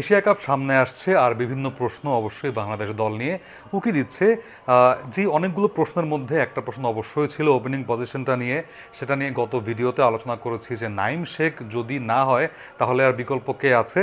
Asia cup সামনে আসছে আর বিভিন্ন প্রশ্ন অবশ্যই বাংলাদেশ দল নিয়ে উকি দিচ্ছে। যে অনেকগুলো প্রশ্নের মধ্যে একটা প্রশ্ন অবশ্যই ছিল ওপেনিং পজিশনটা নিয়ে। সেটা নিয়ে গত ভিডিওতে আলোচনা করেছি যে নাইম শেখ যদি না হয়, তাহলে আর বিকল্প কে আছে?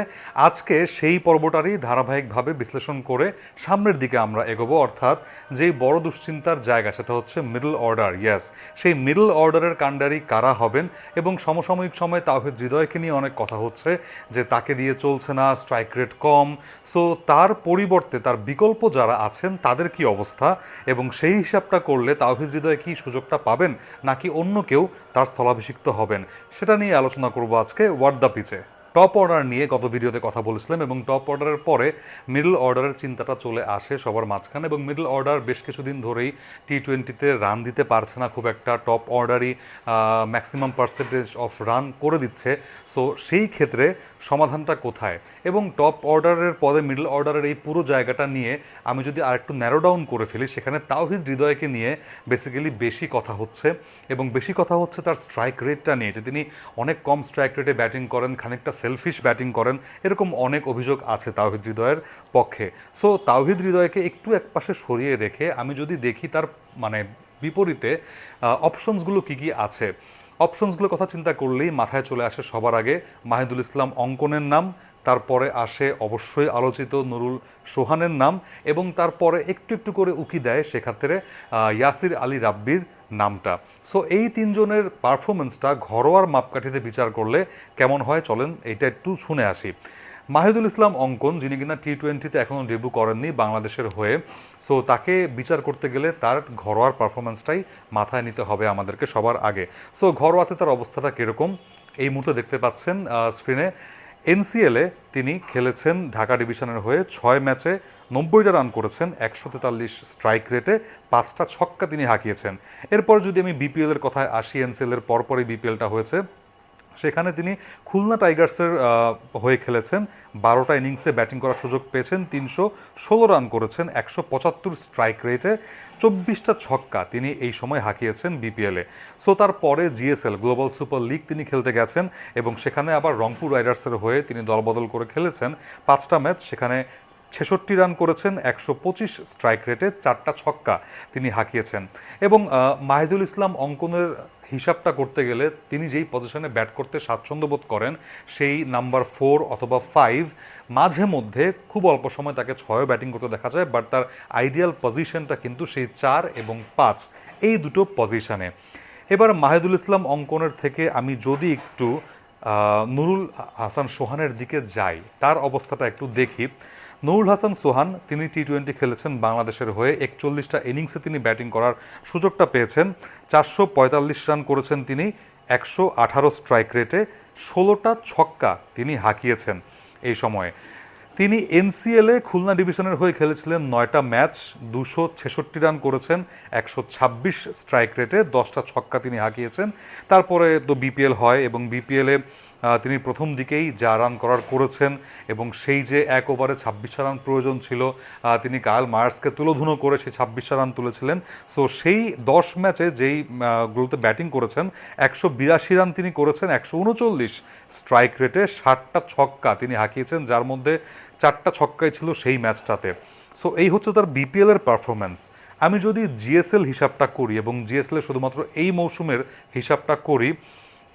আজকে সেই পর্বটারই ধারাবাহিকভাবে বিশ্লেষণ করে সামনের দিকে আমরা এগোবো। অর্থাৎ যেই বড় দুশ্চিন্তার জায়গা, সেটা হচ্ছে মিডল অর্ডার ইয়াস সেই মিডল অর্ডারের কাণ্ডারি কারা হবেন এবং সমসাময়িক সময়ে তাওহিদ হৃদয়কে নিয়ে অনেক কথা হচ্ছে যে তাকে দিয়ে চলছে না স্ট্রাইক রেট কম। সো তার পরিবর্তে তার বিকল্প যারা আছেন, তাদের কি অবস্থা? এবং সেই হিসাবটা করলে তাওহিদ হৃদয় কি সুযোগটা পাবেন? নাকি অন্য কেউ তার স্থলাভিষিক্ত হবেন? সেটা নিয়ে আলোচনা করব আজকে ওয়ার্ড দ্য পিচে। টপ অর্ডার নিয়ে গত ভিডিওতে কথা বলেছিলাম এবং টপ অর্ডারের পরে মিডল অর্ডারের চিন্তাটা চলে আসে সবার মাঝখানে এবং মিডল অর্ডার বেশ কিছুদিন ধরেই টি টোয়েন্টিতে রান দিতে পারছে না, খুব একটা টপ অর্ডারই ম্যাক্সিমাম পার্সেন্টেজ অফ রান করে দিচ্ছে। সো সেই ক্ষেত্রে সমাধানটা কোথায়? এবং টপ অর্ডারের পদে মিডল অর্ডারের এই পুরো জায়গাটা নিয়ে আমি যদি আরেকটু ন্যারো ডাউন করে ফেলি, সেখানে তাওহিদ হৃদয়কে নিয়ে বেসিক্যালি বেশি কথা হচ্ছে এবং বেশি কথা হচ্ছে তার স্ট্রাইক রেটটা নিয়ে। যে তিনি অনেক কম স্ট্রাইক রেটে ব্যাটিং করেন, খানিকটা সেলফিশ ব্যাটিং করেন, এরকম অনেক অভিযোগ আছে তাওহিদ হৃদয়ের পক্ষে। সো তাওহিদ হৃদয়কে একটু একপাশে সরিয়ে রেখে আমি যদি দেখি তার মানে বিপরীতে অপশনসগুলো কী কী আছে? অপশনসগুলোর কথা চিন্তা করলেই মাথায় চলে আসে সবার আগে মাহিদুল ইসলাম অঙ্কনের নাম, তারপরে আসে অবশ্যই আলোচিত নুরুল সোহানের নাম এবং তারপরে একটু একটু করে উকি দেয় সেক্ষেত্রে ইয়াসির আলী রাব্বির নামটা। সো এই তিনজনের পারফরমেন্সটা ঘরোয়ার মাপকাঠিতে বিচার করলে কেমন হয় চলেন এটা একটু শুনে আসি। মাহিদুল ইসলাম অঙ্কন, যিনি কিনা টি টোয়েন্টিতে এখনও ডেবু করেননি বাংলাদেশের হয়ে। সো তাকে বিচার করতে গেলে তার ঘরোয়ার পারফরমেন্সটাই মাথায় নিতে হবে আমাদেরকে সবার আগে। সো ঘরোয়াতে তার অবস্থাটা কীরকম? এই মুহূর্তে দেখতে পাচ্ছেন স্ক্রিনে এনসিএলে তিনি খেলেছেন ঢাকা ডিভিশনের হয়ে ছয় ম্যাচে নব্বইটা রান করেছেন, একশো তেতাল্লিশ স্ট্রাইক রেটে পাঁচটা ছক্কা তিনি হাঁকিয়েছেন। এরপর যদি আমি বিপিএলের কথায় আসি এনসিএলের পরপরই বিপিএলটা হয়েছে সেখানে তিনি খুলনা টাইগার্সের হয়ে খেলেছেন। বারোটা ইনিংসে ব্যাটিং করার সুযোগ পেয়েছেন। তিনশো ষোলো রান করেছেন, একশো পঁচাত্তর স্ট্রাইক রেটে, চব্বিশটা ছক্কা তিনি এই সময় হাঁকিয়েছেন বিপিএলে। সো, তারপরে জিএসএল, গ্লোবাল সুপার লিগ তিনি খেলতে গেছেন এবং সেখানে আবার রংপুর রাইডার্সের হয়ে তিনি দলবদল করে খেলেছেন। পাঁচটা ম্যাচ, সেখানে ছেষট্টি রান করেছেন, একশো পঁচিশ স্ট্রাইক রেটে চারটা ছক্কা তিনি হাঁকিয়েছেন। এবং মাহিদুল ইসলাম অঙ্কনের হিসাবটা করতে গেলে তিনি যেই পজিশনে ব্যাট করতে স্বাচ্ছন্দ্য বোধ করেন, সেই নাম্বার ফোর অথবা ফাইভ মাঝে মধ্যে খুব অল্প সময় তাকে ছয় ব্যাটিং করতে দেখা যায় বাট তার আইডিয়াল পজিশনটা কিন্তু সেই চার এবং পাঁচ, এই দুটো পজিশনে এবার মাহিদুল ইসলাম অঙ্কনের থেকে আমি যদি একটু নুরুল হাসান সোহানের দিকে যাই, তার অবস্থাটা একটু দেখি। নুরুল হাসান সোহান, তিনি টি টোয়েন্টি খেলেছেন বাংলাদেশের হয়ে। একচল্লিশটা ইনিংসে তিনি ব্যাটিং করার সুযোগটা পেয়েছেন। চারশো পঁয়তাল্লিশ রান করেছেন তিনি, একশো আঠারো স্ট্রাইক রেটে ষোলোটা ছক্কা তিনি হাঁকিয়েছেন এই সময়ে। তিনি এনসিএলে খুলনা ডিভিশনের হয়ে খেলেছিলেন নয়টা ম্যাচ, দুশো ছেষট্টি রান করেছেন, একশো ছাব্বিশ স্ট্রাইক রেটে দশটা ছক্কা তিনি হাঁকিয়েছেন। তারপরে তো বিপিএল হয় এবং বিপিএলে তিনি প্রথম দিকেই যা রান করার করেছেন এবং সেই যে এক ওভারে ছাব্বিশ রান প্রয়োজন ছিল তিনি কায়াল মায়ার্সকে তুলোধুনো করে সেই ছাব্বিশ রান তুলেছিলেন। সো সেই দশ ম্যাচে যেই গুলোতে ব্যাটিং করেছেন, একশো বিরাশি রান তিনি করেছেন, একশো উনচল্লিশ স্ট্রাইক রেটে ষাটটা ছক্কা তিনি হাঁকিয়েছেন, যার মধ্যে চারটা ছক্কাই ছিল সেই ম্যাচটাতে। সো এই হচ্ছে তার বিপিএল এর পারফরমেন্স আমি যদি জিএসএল হিসাবটা করি এবং জিএসএল শুধুমাত্র এই মৌসুমের হিসাবটা করি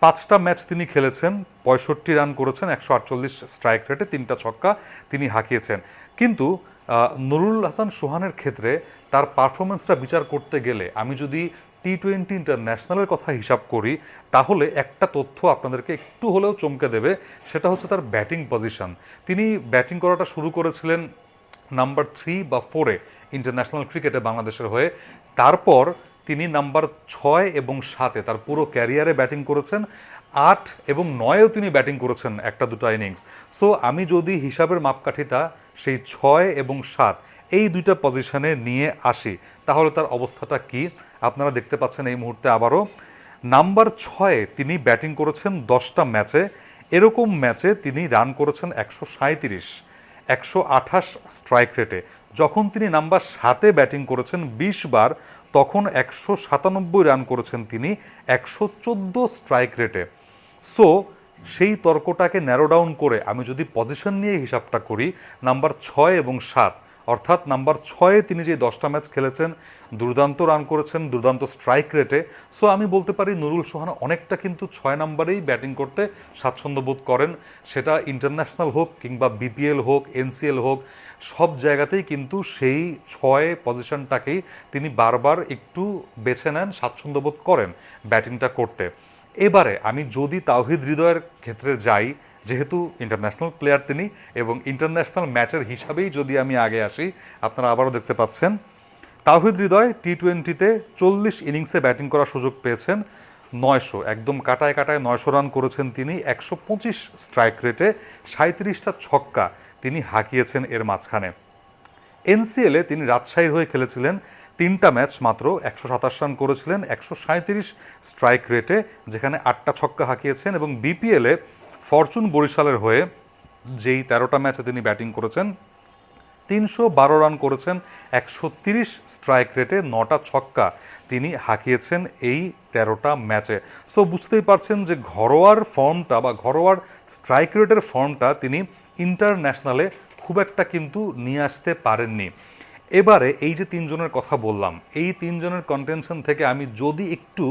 পাঁচটা ম্যাচ তিনি খেলেছেন, পঁয়ষট্টি রান করেছেন, একশো আটচল্লিশ স্ট্রাইক রেটে, তিনটা ছক্কা তিনি হাঁকিয়েছেন। কিন্তু নুরুল হাসান সোহানের ক্ষেত্রে তার পারফরমেন্সটা বিচার করতে গেলে আমি যদি টি টোয়েন্টি ইন্টারন্যাশনালের কথা হিসাব করি, তাহলে একটা তথ্য আপনাদেরকে একটু হলেও চমকে দেবে, সেটা হচ্ছে তার ব্যাটিং পজিশন। তিনি ব্যাটিং করাটা শুরু করেছিলেন নাম্বার থ্রি বা ফোরে ইন্টারন্যাশনাল ক্রিকেটে বাংলাদেশের হয়ে। তারপর তিনি নাম্বার ছয় এবং সাতে। তার পুরো ক্যারিয়ারে ব্যাটিং করেছেন, আট এবং নয়েও তিনি ব্যাটিং করেছেন একটা দুটো ইনিংস। সো আমি যদি হিসাবের মাপকাঠিটা সেই ছয় এবং সাত, এই দুইটা পজিশনে নিয়ে আসি, তাহলে তার অবস্থাটা কি? আপনারা দেখতে পাচ্ছেন এই মুহূর্তে আবারও। নাম্বার ছয়ে তিনি ব্যাটিং করেছেন দশটা ম্যাচে। এরকম ম্যাচে তিনি রান করেছেন একশো সাঁত্রিশ একশো আঠাশ স্ট্রাইক রেটে। যখন তিনি নাম্বার সাতে ব্যাটিং করেছেন বিশ বার, তখন একশো সাতানব্বই রান করেছেন তিনি একশো চোদ্দ স্ট্রাইক রেটে। সো, সেই তর্কটাকে ন্যারো ডাউন করে আমি যদি পজিশন নিয়ে হিসাবটা করি, নাম্বার ছয় এবং সাত, অর্থাৎ নাম্বার ছয়ে তিনি যে দশটা ম্যাচ খেলেছেন, দুর্দান্ত রান করেছেন, দুর্দান্ত স্ট্রাইক রেটে সো আমি বলতে পারি নুরুল সোহান অনেকটা কিন্তু ছয় নম্বরেই ব্যাটিং করতে স্বাচ্ছন্দ্য বোধ করেন। সেটা ইন্টারন্যাশনাল হোক কিংবা বিপিএল হোক এনসিএল হোক সব জায়গাতেই কিন্তু সেই ছয় পজিশনটাকেই তিনি বারবার একটু বেছে নেন, স্বাচ্ছন্দ্য বোধ করেন ব্যাটিংটা করতে। এবারে আমি যদি তাওহিদ হৃদয়ের ক্ষেত্রে যাই, যেহেতু ইন্টারন্যাশনাল প্লেয়ার তিনি এবং ইন্টারন্যাশনাল ম্যাচের হিসাবেই যদি আমি আগে আসি, আপনারা আবারও দেখতে পাচ্ছেন, তাওহিদ হৃদয় টি টোয়েন্টিতে চল্লিশ ইনিংসে ব্যাটিং করার সুযোগ পেয়েছেন নয়শো। একদম কাটায় কাটায় নয়শো রান করেছেন তিনি, একশো পঁচিশ স্ট্রাইক রেটে সাঁত্রিশটা ছক্কা। তিনি হাঁকিয়েছেন এর মাঝখানে। এনসিএলে তিনি রাজশাহীর হয়ে খেলেছিলেন তিনটা ম্যাচ মাত্র, একশো সাতাশ রান করেছিলেন, একশো সাঁত্রিশ স্ট্রাইক রেটে, যেখানে আটটা ছক্কা হাঁকিয়েছেন এবং বিপিএলে ফরচুন বরিশালের হয়ে যেই তেরোটা ম্যাচে তিনি ব্যাটিং করেছেন, তিনশো বারো রান করেছেন, একশো তিরিশ স্ট্রাইক রেটে নটা ছক্কা তিনি হাঁকিয়েছেন এই তেরোটা ম্যাচে। সো বুঝতেই পারছেন যে ঘরোয়ার ফর্মটা বা ঘরোয়ার স্ট্রাইক রেটের ফর্মটা তিনি ইন্টারন্যাশনালে খুব একটা কিন্তু নিয়ে আসতে পারেননি। এবারে এই যে তিনজনের কথা বললাম, এই তিনজনের কন্টেনশন থেকে আমি যদি একটু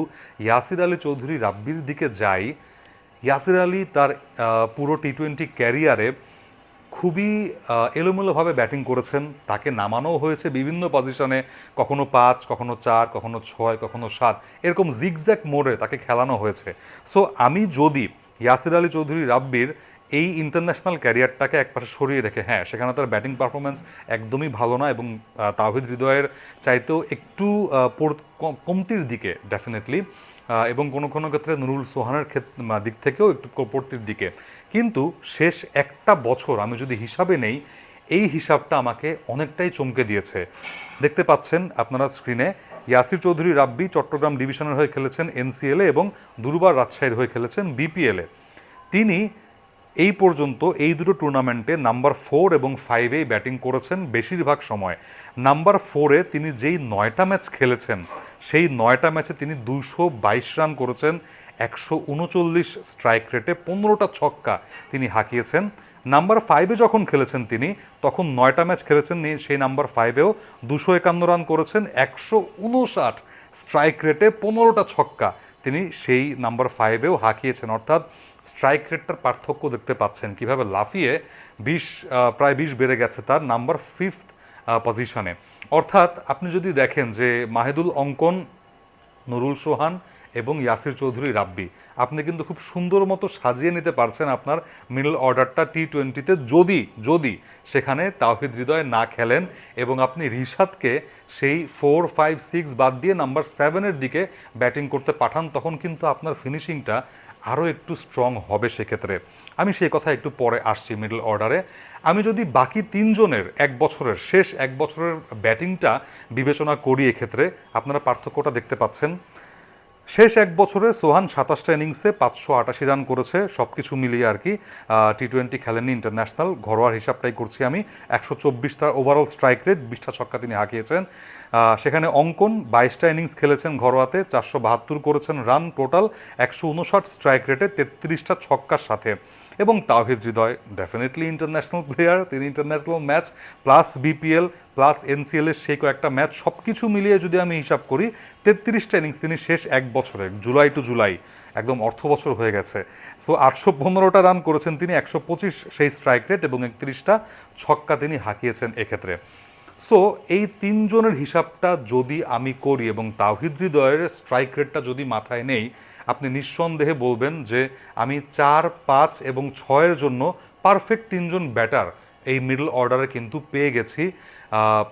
ইয়াসির আলী চৌধুরী রাব্বির দিকে যাই, ইয়াসির আলী তার পুরো টি টোয়েন্টি ক্যারিয়ারে খুবই এলোমেলোভাবে ব্যাটিং করেছেন। তাকে নামানো হয়েছে বিভিন্ন পজিশনে কখনো পাঁচ, কখনো চার, কখনো ছয়, কখনো সাত, এরকম জিগজ্যাক মোড়ে তাকে খেলানো হয়েছে। সো আমি যদি ইয়াসির আলী চৌধুরী রাব্বির এই ইন্টারন্যাশনাল ক্যারিয়ারটাকে একপাশে সরিয়ে রেখে হ্যাঁ সেখানে তার ব্যাটিং পারফরমেন্স একদমই ভালো না এবং আহ, তাওহিদ হৃদয়ের চাইতেও একটু কমতির দিকে ডেফিনেটলি এবং কোনো কোনো ক্ষেত্রে নুরুল সোহানের ক্ষেত্রে দিক থেকেও একটু কপর্তির দিকে। কিন্তু শেষ একটা বছর আমি যদি হিসাবে নেই এই হিসাবটা আমাকে অনেকটাই চমকে দিয়েছে। দেখতে পাচ্ছেন আপনারা স্ক্রিনে ইয়াসির চৌধুরী রাব্বি চট্টগ্রাম ডিভিশনের হয়ে খেলেছেন এনসিএলে এবং দুর্বার রাজশাহীর হয়ে খেলেছেন বিপিএলে তিনি এই পর্যন্ত এই দুটো টুর্নামেন্টে নাম্বার ফোর এবং ফাইভেই ব্যাটিং করেছেন বেশিরভাগ সময়। নাম্বার ফোরে তিনি যেই নয়টা ম্যাচ খেলেছেন, সেই নয়টা ম্যাচে তিনি দুশো বাইশ রান করেছেন, একশো উনচল্লিশ স্ট্রাইক রেটে পনেরোটা ছক্কা তিনি হাঁকিয়েছেন। নাম্বার ফাইভে যখন খেলেছেন তিনি, তখন নয়টা ম্যাচ খেলেছেন সেই নাম্বার ফাইভেও দুশো একান্ন রান করেছেন, একশো উনষাট স্ট্রাইক রেটে পনেরোটা ছক্কা। তিনি সেই নাম্বার ফাইভেও হাঁকিয়েছেন। অর্থাৎ স্ট্রাইক রেটটার পার্থক্য দেখতে পাচ্ছেন। কীভাবে লাফিয়ে বিশ প্রায় বিশ বেড়ে গেছে তার নাম্বার ফিফথ পজিশনে অর্থাৎ আপনি যদি দেখেন যে মাহেদুল অঙ্কন, নুরুল সোহান এবং ইয়াসির চৌধুরী রাব্বি। আপনি কিন্তু খুব সুন্দর মতো সাজিয়ে নিতে পারছেন আপনার মিডল অর্ডারটা টি টোয়েন্টিতে যদি যদি সেখানে তাওহিদ হৃদয় না খেলেন এবং আপনি রিশাদকে সেই ফোর, ফাইভ, সিক্স বাদ দিয়ে নাম্বার সেভেনের দিকে ব্যাটিং করতে পাঠান, তখন কিন্তু আপনার ফিনিশিংটা আরও একটু স্ট্রং হবে সেক্ষেত্রে। আমি সেই কথা একটু পরে আসছি মিডল অর্ডারে। আমি যদি বাকি তিনজনের এক বছরের, শেষ এক বছরের ব্যাটিংটা বিবেচনা করি এক্ষেত্রে, আপনারা পার্থক্যটা দেখতে পাচ্ছেন। শেষ এক বছরে সোহান সাতাশ ট্রেনিংসে পাঁচশো আটাশি রান করেছে সব কিছু মিলিয়ে আর কি টি টোয়েন্টি খেলেননি ইন্টারন্যাশনাল ঘরোয়ার হিসাবটাই করছি আমি, একশো চব্বিশটা ওভারঅল স্ট্রাইক রেট বিশটা ছক্কা তিনি হাঁকিয়েছেন। সেখানে অঙ্কন বাইশটা ইনিংস খেলেছেন ঘরোয়াতে, চারশো বাহাত্তর করেছেন রান টোটাল, একশো উনষাট স্ট্রাইক রেটে তেত্রিশটা ছক্কার সাথে। এবং Towhid Hridoy definitely international player তিনি international match plus BPL plus NCL এর সেই কয়েকটা ম্যাচ সব কিছু মিলিয়ে যদি আমি হিসাব করি, তেত্রিশটা ইনিংস তিনি শেষ এক বছরে, জুলাই টু জুলাই, একদম অর্থ বছর হয়ে গেছে। সো আটশো পনেরোটা রান করেছেন তিনি, একশো পঁচিশ সেই স্ট্রাইক রেট এবং একত্রিশটা ছক্কা তিনি হাঁকিয়েছেন এক্ষেত্রে। সো এই তিনজনের হিসাবটা যদি আমি করি এবং তাওহিদ হৃদয়ের স্ট্রাইক রেটটা যদি মাথায় নেই, আপনি নিঃসন্দেহে বলবেন যে আমি চার, পাঁচ এবং ছয়ের জন্য পারফেক্ট তিনজন ব্যাটার এই মিডল অর্ডারে কিন্তু পেয়ে গেছি।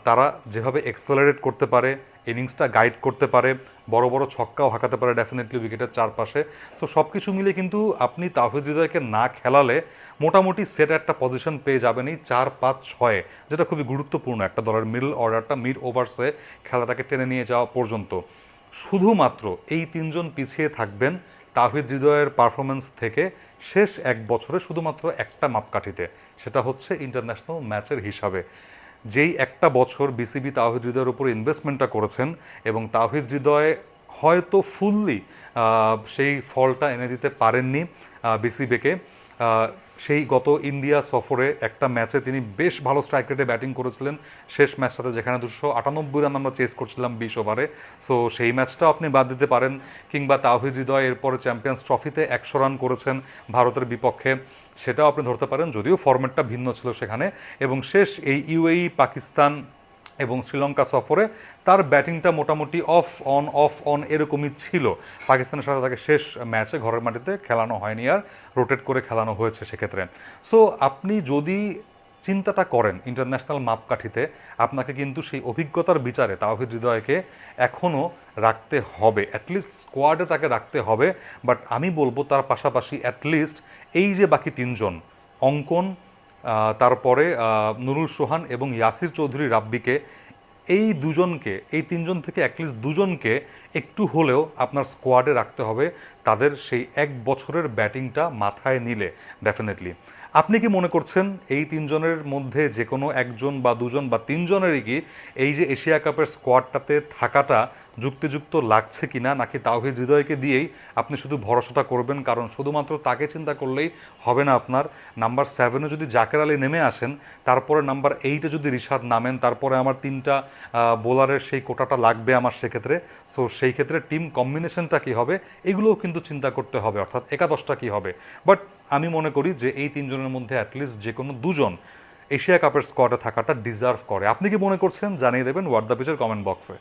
তারা যেভাবে এক্সেলারেট করতে পারে ইনিংসটা গাইড করতে পারে, বড় বড় ছক্কাও হাঁকাতে পারে ডেফিনেটলি উইকেটের চারপাশে। সো সব কিছু মিলে কিন্তু আপনি তাহিদ হৃদয়কে না খেলালে মোটামুটি সেট একটা পজিশন পেয়ে যাবেন এই চার পাঁচ ছয়ে, যেটা খুবই গুরুত্বপূর্ণ একটা দলের মিডল অর্ডারটা মিড ওভার্সে খেলাটাকে টেনে নিয়ে যাওয়া পর্যন্ত। শুধুমাত্র এই তিনজন পিছিয়ে থাকবেন তাহিদ হৃদয়ের পারফরমেন্স থেকে শেষ এক বছরে শুধুমাত্র একটা মাপকাঠিতে, সেটা হচ্ছে ইন্টারন্যাশনাল ম্যাচের হিসাবে। যেই একটা বছর বিসিবি তাহিদ হৃদয়ের উপর ইনভেস্টমেন্টটা করেছেন এবং তাহিদ হৃদয় হয়তো ফুললি সেই ফলটা এনে দিতে পারেননি বিসিবিকে। সেই গত ইন্ডিয়া সফরে একটা ম্যাচে তিনি বেশ ভালো স্ট্রাইক রেটে ব্যাটিং করেছিলেন। শেষ ম্যাচটাতে যেখানে দুশো আটানব্বই রান আমরা চেস করছিলাম বিশ ওভারে সো সেই ম্যাচটাও আপনি বাদ দিতে পারেন। কিংবা তাহিদ হৃদয় এরপরে চ্যাম্পিয়ন্স ট্রফিতে একশো রান করেছেন ভারতের বিপক্ষে। সেটাও আপনি ধরতে পারেন, যদিও ফরম্যাটটা ভিন্ন ছিল সেখানে। এবং শেষ এই ইউএই পাকিস্তান এবং শ্রীলঙ্কা সফরে তার ব্যাটিংটা মোটামুটি অফ, অন অফ, অন এরকমই ছিল। পাকিস্তানের সাথে তাকে শেষ ম্যাচে ঘরের মাটিতে খেলানো হয়নি আর রোটেট করে খেলানো হয়েছে সেক্ষেত্রে। সো আপনি যদি চিন্তাটা করেন ইন্টারন্যাশনাল মাপকাঠিতে, আপনাকে কিন্তু সেই অভিজ্ঞতার বিচারে তাওহিদ হৃদয়কে এখনও রাখতে হবে। অ্যাটলিস্ট স্কোয়াডে তাকে রাখতে হবে বাট আমি বলব তার পাশাপাশি অ্যাটলিস্ট এই যে বাকি তিনজন, অঙ্কন তারপরে নুরুল সোহান এবং ইয়াসির চৌধুরী রাব্বিকে এই দুজনকে, এই তিনজন থেকে অ্যাটলিস্ট দুজনকে একটু হলেও আপনার স্কোয়াডে রাখতে হবে। তাদের সেই এক বছরের ব্যাটিংটা মাথায় নিলে ডেফিনেটলি আপনি কি মনে করছেন এই তিনজনের মধ্যে যে কোনো একজন বা দুজন বা তিনজনেরই কি এই যে এশিয়া কাপের স্কোয়াডটাতে থাকাটা যুক্তিযুক্ত লাগছে কি না নাকি তাওহিদ হৃদয়কে দিয়েই আপনি শুধু ভরসাটা করবেন? কারণ শুধুমাত্র তাকে চিন্তা করলেই হবে না আপনার। নাম্বার সেভেনে যদি জাকের আলী নেমে আসেন, তারপরে নাম্বার এইটে যদি রিশাদ নামেন, তারপরে আমার তিনটা বোলারের সেই কোটাটা লাগবে আমার সেক্ষেত্রে। সো সেই ক্ষেত্রে টিম কম্বিনেশনটা কী হবে, এগুলোও কিন্তু চিন্তা করতে হবে, অর্থাৎ একাদশটা কী হবে। বাট আমি মনে করি যে এই তিনজনের মধ্যে অ্যাটলিস্ট যে কোনো দুজন এশিয়া কাপের স্কোয়াডে থাকাটা ডিজার্ভ করে। আপনি কি মনে করছেন? জানিয়ে দেবেন হোয়াট দ্য পিচের কমেন্ট বক্সে